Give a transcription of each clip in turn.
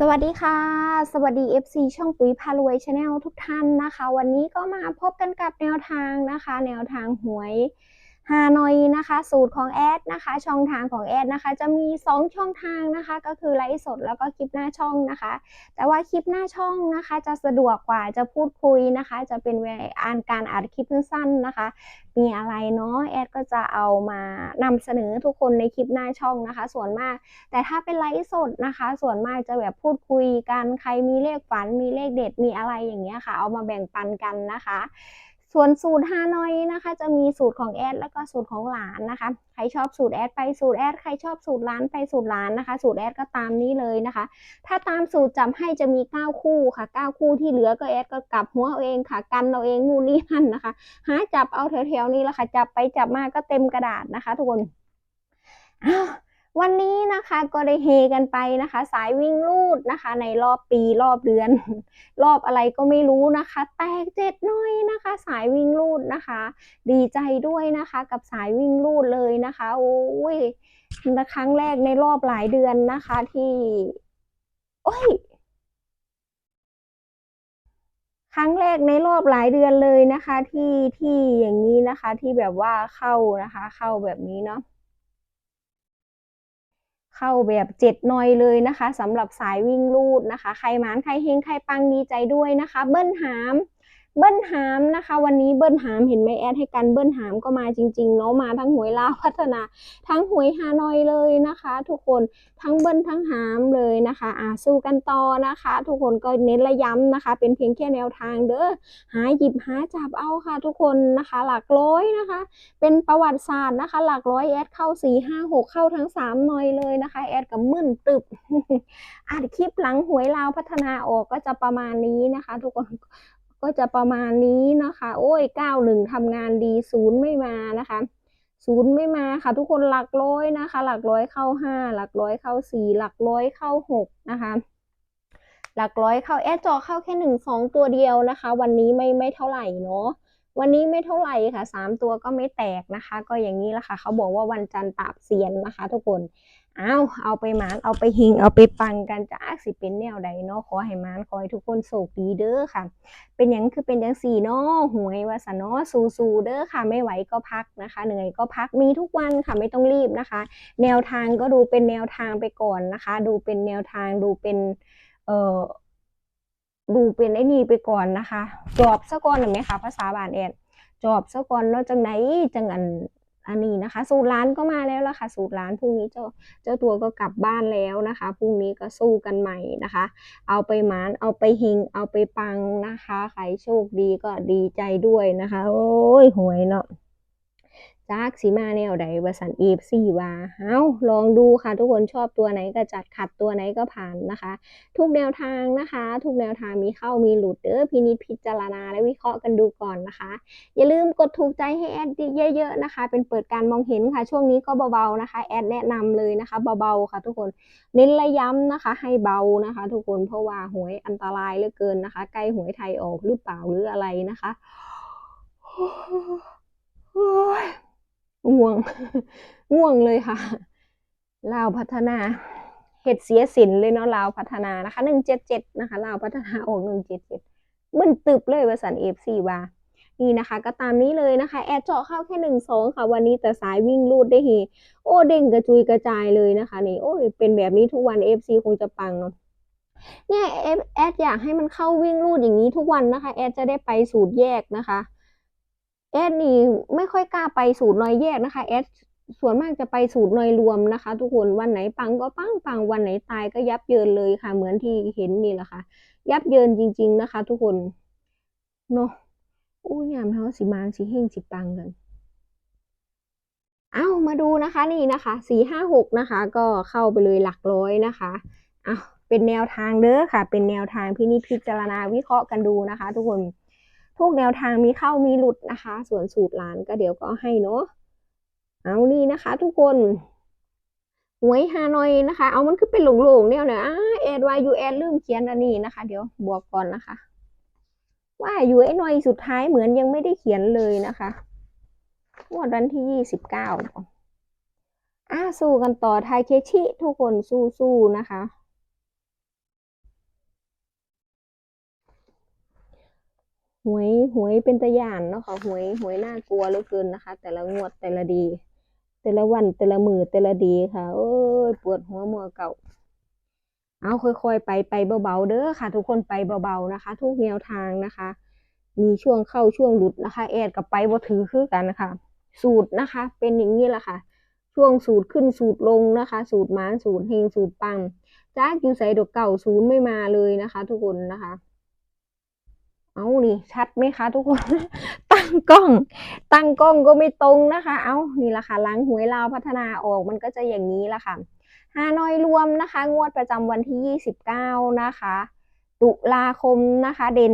สวัสดีค่ะ สวัสดี FC ช่องปุ๋ยพารวยชาแนลทุกท่านนะคะ วันนี้ก็มาพบกันกับแนวทางนะคะ แนวทางหวย ฮานอยนะคะ สูตรของแอดนะคะ ช่องทางของแอดนะคะ จะมี 2 ช่องทางนะคะ ก็คือไลฟ์สดแล้วก็คลิปหน้าช่องนะคะ แต่ว่าคลิปหน้าช่องนะคะ จะสะดวกกว่าจะพูดคุยนะคะ จะเป็นเวลาอ่านการอ่านคลิปสั้นๆนะคะ มีอะไรเนาะแอดก็จะเอามานำเสนอทุกคนในคลิปหน้าช่องนะคะ ส่วนมาก แต่ถ้าเป็นไลฟ์สดนะคะ ส่วนมากจะแบบพูดคุยกันใครมีเลขฝันมีเลขเด็ดมีอะไรอย่างเงี้ยค่ะ เอามาแบ่งปันกันนะคะ ส่วนสูตรฮานอยนะคะ จะมีสูตรของแอดแล้วก็สูตรของหลานนะคะ ใครชอบสูตรแอดไปสูตรแอดใครชอบสูตรหลานไปสูตรหลานนะคะ สูตรแอดก็ตามนี้เลยนะคะ ถ้าตามสูตรจำให้จะมี 9 คู่ค่ะ 9 คู่ที่เหลือก็แอดก็กลับหัวเอาเองค่ะกันเอาเองนู่นนี่นั่นนะคะ หาจับเอาแถวๆนี้แหละค่ะ จับไปจับมาก็เต็มกระดาษนะคะ ทุกคนอ้าว วันนี้นะคะก็ได้เฮกันไปนะคะ สายวิ่งลูดนะคะ ในรอบปีรอบเดือน รอบอะไรก็ไม่รู้นะคะ แตกเจ็ดน้อยนะคะ สายวิ่งลูดนะคะ ดีใจด้วยนะคะ กับสายวิ่งลูดเลยนะคะโอ้ยครั้งแรกในรอบหลายเดือนนะคะที่โอ้ยครั้งแรกในรอบหลายเดือนเลยนะคะ ที่ที่อย่างนี้นะคะ ที่แบบว่าเข้านะคะ เข้าแบบนี้เนาะ เข้าแบบเจ็ดหน่อยเลยนะคะสำหรับสายวิ่งลูดนะคะ ใครหมานใครเฮงใครปังดีใจด้วยนะคะ เบิ้ลหาม เบิ้ลหามนะคะ วันนี้เบิ้ลหามเห็นไหมแอดให้กันเบิ้ลหามก็มาจริงๆเนาะมาทั้งหวยลาวพัฒนา ทั้งหวยฮานอยเลยนะคะ ทุกคนทั้งเบิ้ลทั้งหามเลยนะคะอ่าสู้กันต่อนะคะ ทุกคนก็เน้นระย้ำนะคะ เป็นเพียงแค่แนวทางเด้อหาหยิบหาจับเอาค่ะ ทุกคนนะคะ หลักร้อยนะคะ เป็นประวัติศาสตร์นะคะ หลักร้อยแอดเข้าสี่ห้าหกเข้าทั้งสามหน่อยเลยนะคะ แอดกับมึนตึบอัดคลิปหลังหวยลาวพัฒนาออกก็จะประมาณนี้นะคะ ทุกคน ก็จะประมาณนี้นะคะ โอ้ยเก้าหนึ่งทำงานดีศูนย์ไม่มานะคะศูนย์ไม่มาค่ะ ทุกคนหลักร้อยนะคะ หลักร้อยเข้าห้าหลักร้อยเข้าสี่หลักร้อยเข้าหกนะคะหลักร้อยเข้าแอดจอเข้าแค่หนึ่งสองตัวเดียวนะคะ วันนี้ไม่ไม่เท่าไหร่เนาะวันนี้ไม่เท่าไหร่ค่ะสามตัวก็ไม่แตกนะคะ ก็อย่างนี้ละค่ะ เขาบอกว่าวันจันทร์ปราบเซียนนะคะ ทุกคน เอาเอาไปหมานเอาไปหิงเอาไปปังกันจะอาสิเป็นแนวใดเนาะขอให้หมานขอให้ทุกคนโชคดีเด้อค่ะ เป็นหยังคือเป็นอยังสี่เนาะหวยว่าสนาสู้ๆเด้อค่ะ ไม่ไหวก็พักนะคะ เหนื่อยก็พักมีทุกวันค่ะไม่ต้องรีบนะคะ แนวทางก็ดูเป็นแนวทางไปก่อนนะคะ ดูเป็นแนวทางดูเป็น เอ่อดูเป็นไอ้นี่ไปก่อนนะคะ จอบซะก่อนเห็นไหมคะภาษาบาลแอนจอบซะก่อนแล้วจังไหนจังอัน อันนี้นะคะ สูตรร้านก็มาแล้วล่ะค่ะ สูตรร้านพรุ่งนี้เจ้าเจ้าตัวก็กลับบ้านแล้วนะคะพรุ่งนี้ก็สู้กันใหม่นะคะ เอาไปหมานเอาไปเฮงเอาไปปังนะคะ ใครโชคดีก็ดีใจด้วยนะคะ โอ้ยหวยเนาะ จากสีมาแนวใดวสันเอฟซีว่าเอาลองดูค่ะ ทุกคนชอบตัวไหนก็จัดขัดตัวไหนก็ผ่านนะคะ ทุกแนวทางนะคะ ทุกแนวทางมีเข้ามีหลุดเด้อพินิจพิจารณาและวิเคราะห์กันดูก่อนนะคะ อย่าลืมกดถูกใจให้แอดเยอะๆนะคะ เป็นเปิดการมองเห็นค่ะ ช่วงนี้ก็เบาๆนะคะ แอดแนะนำเลยนะคะเบาๆค่ะ ทุกคนเน้นระย้ำนะคะ ให้เบานะคะ ทุกคนเพราะว่าหวยอันตรายเหลือเกินนะคะ ใกล้หวยไทยออกหรือเปล่าหรืออะไรนะคะ ง่วง ง่วงเลยค่ะลาวพัฒนาเห็ดเสียสินเลยเนาะลาวพัฒนานะคะหนึ่งเจ็ดเจ็ดนะคะลาวพัฒนาออกหนึ่งเจ็ดเจ็ดมึนตึบเลยว่าสันเอฟซีว่านี่นะคะ ก็ตามนี้เลยนะคะ แอดเจาะเข้าแค่หนึ่งสองค่ะ วันนี้แต่สายวิ่งรูดได้เฮโอ้เด้งกระจุยกระจายเลยนะคะ นี่โอ้ยเป็นแบบนี้ทุกวันเอฟซีคงจะปังเนาะเนี่ยแอดแอดอยากให้มันเข้าวิ่งรูดอย่างนี้ทุกวันนะคะ แอดจะได้ไปสูตรแยกนะคะ แอดนี่ไม่ค่อยกล้าไปสูตรนอยแยกนะคะแอดส่วนมากจะไปสูตรนอยรวมนะคะ ทุกคนวันไหนปังก็ปังปังวันไหนตายก็ยับเยินเลยค่ะ เหมือนที่เห็นนี่แหละค่ะ ยับเยินจริง ๆนะคะ ทุกคนเนาะอู้ยามเท้าสิมานสิเฮงสิปังกันเอามาดูนะคะนี่นะคะสี่ห้าหกนะคะ ก็เข้าไปเลยหลักร้อยนะคะเอาเป็นแนวทางเด้อค่ะ เป็นแนวทางพินิจพิจารณาวิเคราะห์กันดูนะคะ ทุกคน ทุกแนวทางมีเข้ามีหลุดนะคะ ส่วนสูตรร้านก็เดี๋ยวก็ให้เนาะเอานี่นะคะ ทุกคนหวยฮานอยนะคะ เอามันคือเป็นหลงๆเนี่ยนะอ่าแอดวายูแอดลืมเขียนอันนี้นะคะ เดี๋ยวบวกก่อนนะคะ ว่าอยู่ไอ้หน่อยสุดท้ายเหมือนยังไม่ได้เขียนเลยนะคะงวดวันที่ยี่สิบเก้าอ่าสู้กันต่อไทยเคชิทุกคนสู้ๆนะคะ หวยหวยเป็นตะย่านเนาะค่ะหวยหวยน่ากลัวเหลือเกินนะคะ แต่ละงวดแต่ละดี แต่ละวันแต่ละมือแต่ละดีค่ะ โอ้ยปวดหัวมัวเก่า เอาค่อยๆไปไปเบาๆเด้อค่ะ ทุกคนไปเบาๆนะคะ ทุกแนวทางนะคะ มีช่วงเข้าช่วงหลุดนะคะ แอดกับไปบ่ถือคือกันนะคะ สูตรนะคะ เป็นอย่างนี้แหละค่ะ ช่วงสูตรขึ้นสูตรลงนะคะ สูตรม้านสูตรเฮงสูตรปังจากอยู่ใส่ดอกเก่าศูนย์ไม่มาเลยนะคะ ทุกคนนะคะ เอานี่ชัดไหมคะ ทุกคน ตั้งกล้อง ตั้งกล้องก็ไม่ตรงนะคะ เอานี่แหละค่ะล้างหวยลาวพัฒนาออกมันก็จะอย่างนี้แหละค่ะฮานอยรวมนะคะ งวดประจำวันที่ 29 นะคะตุลาคมนะคะ เด่น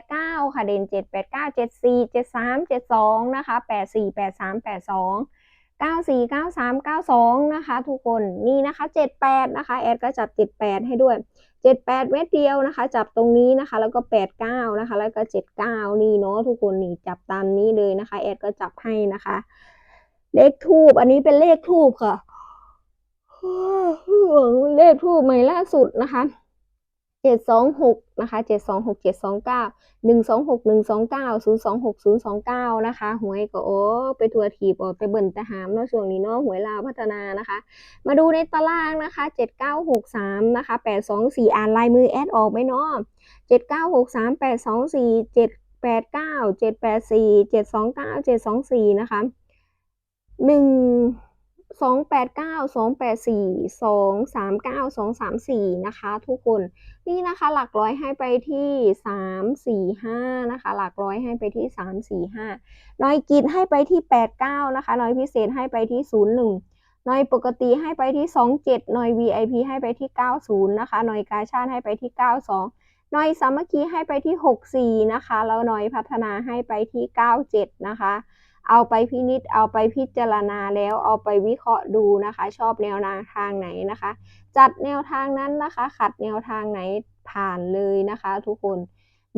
789 ค่ะ เด่น 789 74 73 72 นะคะ 84 83 82 94 93 92 นะคะ ทุกคนนี่นะคะ 78 นะคะ แอดก็จับ 78 ให้ด้วย 78 เม็ดเดียวนะคะ จับตรงนี้นะคะ แล้วก็ 89 นะคะ แล้วก็ 79 นี่เนาะทุกคนนี่จับตามนี้เลยนะคะ แอดก็จับให้นะคะ เลขทูบอันนี้เป็นเลขทูบค่ะเลขทูบใหม่ล่าสุดนะคะ เจ็ดสองหกนะคะเจ็ดสองหกเจ็ดสองเก้าหนึ่งสองหกหนึ่งสองเก้าศูนย์สองหกศูนย์สองเก้านะคะหวยก็โอ้ไปทัวทีบออกไปเบิ่นแต่หามเนาะช่วงนี้เนาะหวยลาวพัฒนานะคะ มาดูในตารางนะคะเจ็ดเก้าหกสามนะคะแปดสองสี่อ่านลายมือแอดออกไหมเนาะเจ็ดเก้าหกสามแปดสองสี่เจ็ดแปดเก้าเจ็ดแปดสี่เจ็ดสองเก้าเจ็ดสองสี่นะคะหนึ่ง สองแปดเก้าสองแปดสี่สองสามเก้าสองสามสี่นะคะทุกคนนี่นะคะหลักร้อยให้ไปที่สามสี่ห้านะคะ หลักร้อยให้ไปที่สามสี่ห้าน้อยกิจให้ไปที่แปดเก้านะคะน้อยพิเศษให้ไปที่ศูนย์หนึ่งน้อยปกติให้ไปที่สองเจ็ดน้อย VIP ให้ไปที่เก้าศูนย์นะคะน้อยกาชาติให้ไปที่เก้าสองน้อยสามัคคีให้ไปที่หกสี่นะคะแล้วน้อยพัฒนาให้ไปที่เก้าเจ็ดนะคะ เอาไปพินิจเอาไปพิจารณาแล้วเอาไปวิเคราะห์ดูนะคะ ชอบแนวทางไหนนะคะ จัดแนวทางนั้นนะคะ ขัดแนวทางไหนผ่านเลยนะคะ ทุกคน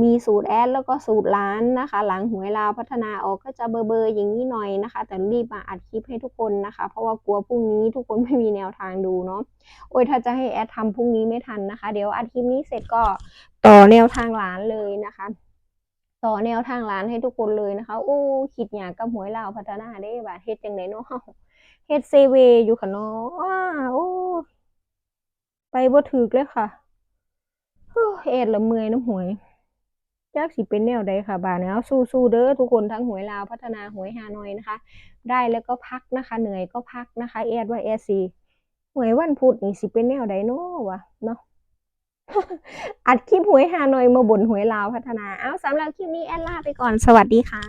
มีสูตรแอดแล้วก็สูตรล้านนะคะ หลังหวยลาวพัฒนาออกก็จะเบอร์เบอร์อย่างนี้หน่อยนะคะ แต่รีบมาอัดคลิปให้ทุกคนนะคะ เพราะว่ากลัวพรุ่งนี้ทุกคนไม่มีแนวทางดูเนาะโอ้ยถ้าจะให้แอดทำพรุ่งนี้ไม่ทันนะคะ เดี๋ยวอัดคลิปนี้เสร็จก็ต่อแนวทางล้านเลยนะคะ ต่อแนวทางร้านให้ทุกคนเลยนะคะโอ้คิดอยากกับหวยลาวพัฒนาได้บาเฮ็ดจังไดเนาะเฮ็ดเซเวอยู่ค่ะเนาะว้าโอ้ไปบ่ถึกเลยค่ะเอ็ดละเมื่อยน้ำหวยจักสิเป็นแนวใดค่ะบาดนี้เอาสู้ๆเด้อทุกคนทั้งหวยลาวพัฒนาหวยฮานอยนะคะ ได้แล้วก็พักนะคะ เหนื่อยก็พักนะคะแอดว่าแอดสิหวยวันพุธนี่สิเป็นแนวใดเนาะวะเนาะ อัดคลิปหวยฮานอยมาบ่นหวยลาวพัฒนา เอาสำหรับคลิปนี้แอดลาไปก่อนสวัสดีค่ะ